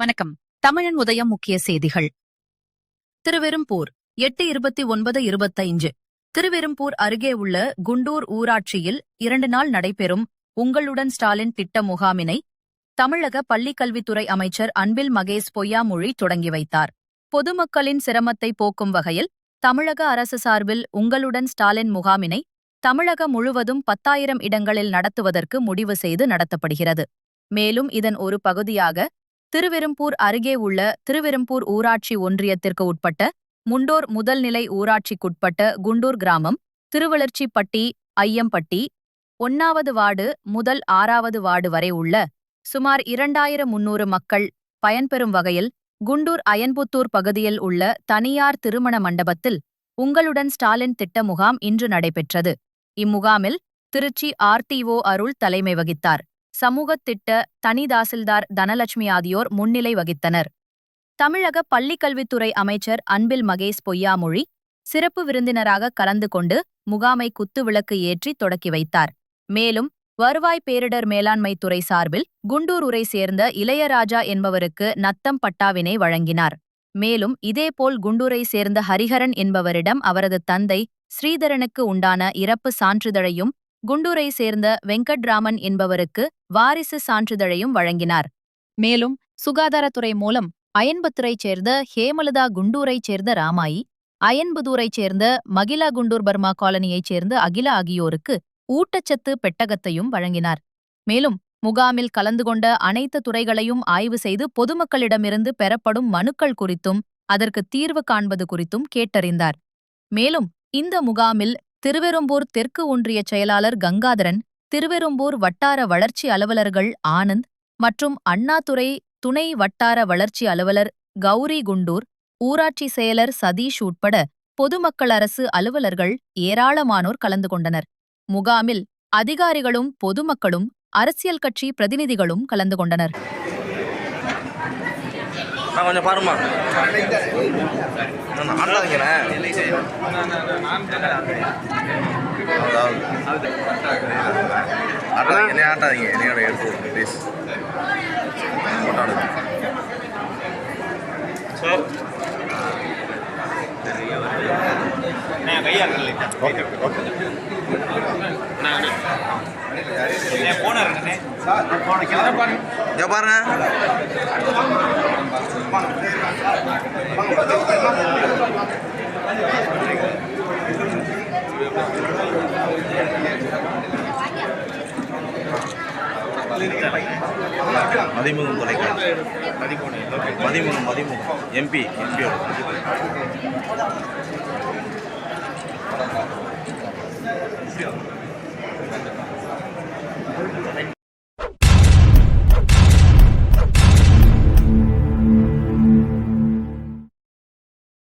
வணக்கம். தமிழன் உதயம் முக்கிய செய்திகள். திருவெரும்பூர் எட்டு இருபத்தி ஒன்பது இருபத்தைஞ்சு திருவெரும்பூர் அருகே உள்ள குண்டூர் ஊராட்சியில் இரண்டு நாள் நடைபெறும் உங்களுடன் ஸ்டாலின் திட்ட முகாமினை தமிழக பள்ளிக்கல்வித்துறை அமைச்சர் அன்பில் மகேஷ் பொய்யாமொழி தொடங்கி வைத்தார். பொதுமக்களின் சிரமத்தை போக்கும் வகையில் தமிழக அரசு சார்பில் உங்களுடன் ஸ்டாலின் முகாமினை தமிழகம் முழுவதும் பத்தாயிரம் இடங்களில் நடத்துவதற்கு முடிவு செய்து நடத்தப்படுகிறது. மேலும் இதன் ஒரு பகுதியாக திருவெரும்பூர் அருகே உள்ள திருவெரும்பூர் ஊராட்சி ஒன்றியத்திற்கு உட்பட்ட முண்டோர் முதல்நிலை ஊராட்சிக்குட்பட்ட குண்டூர் கிராமம் திருவளர்ச்சிப்பட்டி ஐயம்பட்டி ஒன்னாவது வார்டு முதல் ஆறாவது வார்டு வரை உள்ள சுமார் இரண்டாயிரம் முன்னூறு மக்கள் பயன்பெறும் வகையில் குண்டூர் அயன்புத்தூர் பகுதியில் உள்ள தனியார் திருமண மண்டபத்தில் உங்களுடன் ஸ்டாலின் திட்ட முகாம் இன்று நடைபெற்றது. இம்முகாமில் திருச்சி ஆர்டிஓ அருள் தலைமை வகித்தார். சமூகத்திட்ட தனி தாசில்தார் தனலட்சுமி ஆகியோர் முன்னிலை வகித்தனர். தமிழக பள்ளிக்கல்வித்துறை அமைச்சர் அன்பில் மகேஷ் பொய்யாமொழி சிறப்பு விருந்தினராக கலந்து கொண்டு முகாமை குத்துவிளக்கு ஏற்றி தொடக்கி வைத்தார். மேலும் வருவாய் பேரிடர் மேலாண்மை துறை சார்பில் குண்டூர் உரை சேர்ந்த இளையராஜா என்பவருக்கு நத்தம் பட்டாவினை வழங்கினார். மேலும் இதேபோல் குண்டூரை சேர்ந்த ஹரிஹரன் என்பவரிடம் அவரது தந்தை ஸ்ரீதரனுக்கு உண்டான இறப்பு சான்றிதழையும் குண்டூரை சேர்ந்த வெங்கட்ராமன் என்பவருக்கு வாரிசு சான்றிதழையும் வழங்கினார். மேலும் சுகாதாரத்துறை மூலம் அயன்பத்துரைச் சேர்ந்த ஹேமலதா குண்டூரைச் சேர்ந்த ராமாயி அயன்புதூரைச் சேர்ந்த மகிலா குண்டூர் பர்மா காலனியைச் சேர்ந்த அகிலா ஆகியோருக்கு ஊட்டச்சத்து பெட்டகத்தையும் வழங்கினார். மேலும் முகாமில் கலந்து கொண்ட அனைத்து துறைகளையும் ஆய்வு செய்து பொதுமக்களிடமிருந்து பெறப்படும் மனுக்கள் குறித்தும் அதற்கு தீர்வு காண்பது குறித்தும் கேட்டறிந்தார். மேலும் இந்த முகாமில் திருவெரும்பூர் தெற்கு ஒன்றிய செயலாளர் கங்காதரன் திருவெரும்பூர் வட்டார வளர்ச்சி அலுவலர்கள் ஆனந்த் மற்றும் அண்ணாதுரை துணை வட்டார வளர்ச்சி அலுவலர் கௌரி குண்டூர் ஊராட்சி செயலர் சதீஷ் உட்பட பொதுமக்கள் அரசு அலுவலர்கள் ஏராளமானோர் கலந்து கொண்டனர். முகாமில் அதிகாரிகளும் பொதுமக்களும் அரசியல் கட்சி பிரதிநிதிகளும் கலந்து கொண்டனர். நான் கொஞ்சம் பாருமா அதாவது ஆட்டாதீங்க என்னைய ஆட்டாதீங்க. என்னையோட எடுத்து ப்ளீஸ் ஓகே ஓகே இங்க பாருங்க. மதிமுகம் தொலைக்காட்சி மதிமுகம் மதிமுகம் எம்பி எம்பியோட